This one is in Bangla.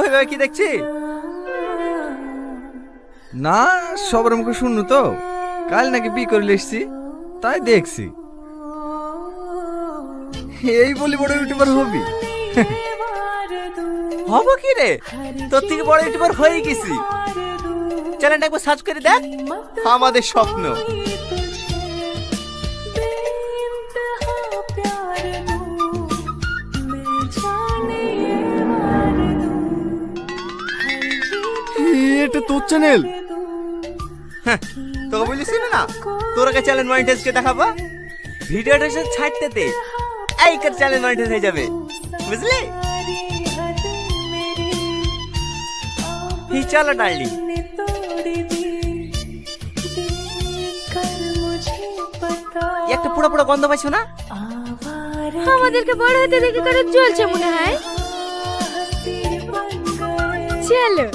ওইভাবে কি দেখছি? না, সবার মুখে শুনু তো। কাল নাকি বি করে এসছি, তাই দেখছি। এই বলি বড় ইউটিউবার হবি? হব কি রে? তোর থেকে বড় ইউটিউবার হয়ে গেছি। চ্যানেলটা একবার সার্চ করে দেখ। আমাদের স্বপ্ন। এটা তোর চ্যানেল হ্যাঁ, তোকে বলিস না তোর আগে চ্যানেল মনিটাইজ কে দেখাবো। ভিডিওটা সে ছাড়তে দে। এই কার চ্যানেল মনিটাইজ হয়ে যাবে বুঝলি? হি চলো ডার্লিং একটা পুরো পুরো গন্ধ পাইছো না? আমাদেরকে বড় হতে দেখে কারও চলছে মনে হয়। চলো।